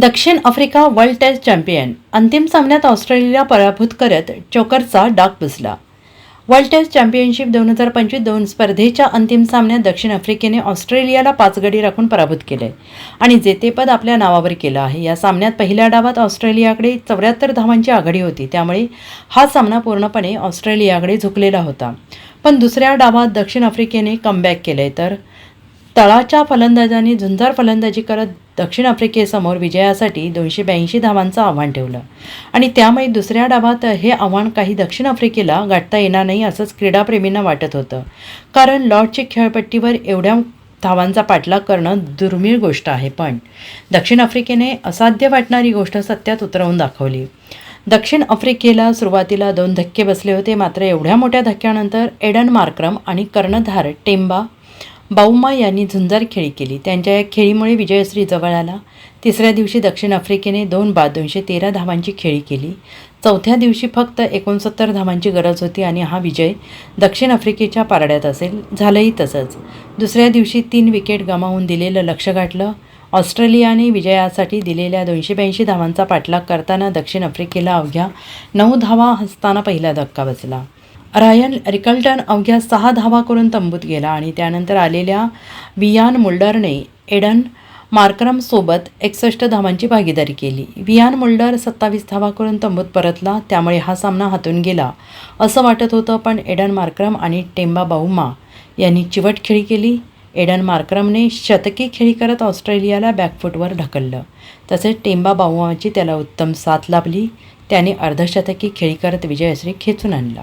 दक्षिण Africa world taste champion. अंतिम सामन्यात ऑस्ट्रेलियाला पराभूत करत चोकरचा डाग पुसला. वर्ल्ड टेस्ट चॅम्पियनशिप दोन हजार पंचवीस दोन स्पर्धेच्या अंतिम सामन्यात दक्षिण आफ्रिकेने ऑस्ट्रेलियाला पाच गडी राखून पराभूत केले आणि जेतेपद आपल्या नावावर केलं आहे. या सामन्यात पहिल्या डावात ऑस्ट्रेलियाकडे चौऱ्याहत्तर धावांची आघाडी होती. त्यामुळे हा सामना पूर्णपणे ऑस्ट्रेलियाकडे झुकलेला होता. पण दुसऱ्या डावात दक्षिण आफ्रिकेने कमबॅक केले तर तळाच्या फलंदाजांनी झुंजार फलंदाजी करत दक्षिण आफ्रिकेसमोर विजयासाठी दोनशे ब्याऐंशी धावांचं आव्हान ठेवलं. आणि त्यामुळे दुसऱ्या डावात हे आव्हान काही दक्षिण आफ्रिकेला गाठता येणार नाही असंच क्रीडाप्रेमींना वाटत होतं. कारण लॉर्डच्या खेळपट्टीवर एवढ्या धावांचा पाठलाग करणं दुर्मिळ गोष्ट आहे पण. दक्षिण आफ्रिकेने असाध्य वाटणारी गोष्ट सत्यात उतरवून दाखवली. दक्षिण आफ्रिकेला सुरुवातीला दोन धक्के बसले होते मात्र एवढ्या मोठ्या धक्क्यानंतर एडन मार्क्रम आणि कर्णधार टेंबा बाऊमा यांनी झुंजार खेळी केली. त्यांच्या या खेळीमुळे विजयश्री जवळ आला. तिसऱ्या दिवशी दक्षिण आफ्रिकेने दोन बाद दोनशे तेरा धावांची खेळी केली. चौथ्या दिवशी फक्त एकोणसत्तर धावांची गरज होती आणि हा विजय दक्षिण आफ्रिकेच्या पारड्यात असेल झालंही तसंच. दुसऱ्या दिवशी तीन विकेट गमावून दिलेलं लक्ष गाठलं. ऑस्ट्रेलियाने विजयासाठी दिलेल्या दोनशे ब्याऐंशी धावांचा पाठलाग करताना दक्षिण आफ्रिकेला अवघ्या नऊ धावा हसताना पहिला धक्का बसला. रायन रिकल्टन अवघ्या सहा धावा करून तंबूत गेला आणि त्यानंतर आलेल्या वियान मुल्डरने एडन मार्क्रमसोबत एकसष्ट धावांची भागीदारी केली. वियान मुल्डर सत्तावीस धावा करून तंबूत परतला त्यामुळे हा सामना हातून गेला असं वाटत होतं पण एडन मार्क्रम आणि टेंबा बाहुमा यांनी चिवट खेळी केली. एडन मार्क्रमने शतकी खेळी करत ऑस्ट्रेलियाला बॅकफूटवर ढकललं. तसेच टेंबा बाहुमाची त्याला उत्तम साथ लाभली. त्याने अर्धशतकी खेळी करत विजयश्री खेचून आणला.